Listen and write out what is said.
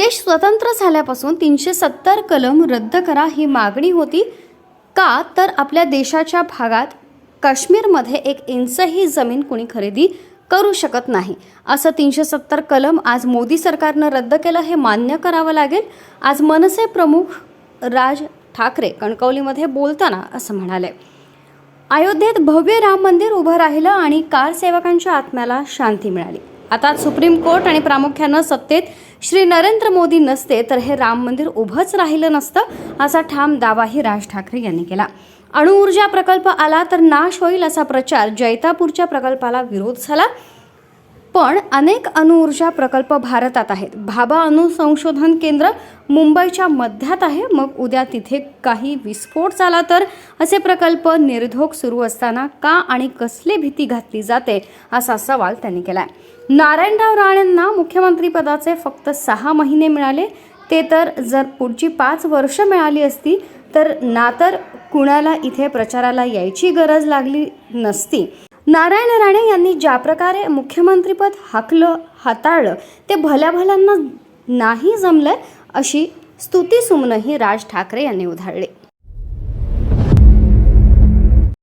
देश स्वतंत्र झाल्यापासून तीनशे सत्तर कलम रद्द करा ही मागणी होती. का? तर आपल्या देशाच्या भागात काश्मीरमध्ये एक इंचही जमीन कुणी खरेदी करू शकत नाही. असं तीनशे सत्तर कलम आज मोदी सरकारनं रद्द केलं हे मान्य करावं लागेल. आज मनसे प्रमुख राज ठाकरे कणकवलीमध्ये बोलताना असं म्हणाले. अयोध्येत भव्य राम मंदिर उभं राहिलं आणि कारसेवकांच्या आत्म्याला शांती मिळाली. आता सुप्रीम कोर्ट आणि प्रामुख्यानं सत्तेत श्री नरेंद्र मोदी नसते तर हे राम मंदिर उभंच राहिलं नसतं असा ठाम दावाही राज ठाकरे यांनी केला. अणुऊर्जा प्रकल्प आला तर नाश होईल असा प्रचार जैतापूरच्या प्रकल्पाला विरोध झाला. पण अनेक अणुऊर्जा प्रकल्प भारतात आहेत. भाभा अणु संशोधन केंद्र मुंबईच्या मध्यात आहे. मग उद्या तिथे काही विस्फोट झाला तर असे प्रकल्प निर्धोक सुरू असताना का आणि कसली भीती घातली जाते असा सवाल त्यांनी केलाय. नारायणराव राणेंना मुख्यमंत्रीपदाचे फक्त सहा महिने मिळाले. ते तर जर पुढची पाच वर्ष मिळाली असती तर ना तर कुणाला इथे प्रचाराला यायची गरज लागली नसती. नारायण राणे यांनी ज्या प्रकारे मुख्यमंत्रीपद हाकलं हाताळलं ते भल्याभल्यांना नाही जमलं अशी स्तुतीसुमनंही राज ठाकरे यांनी उधाळली.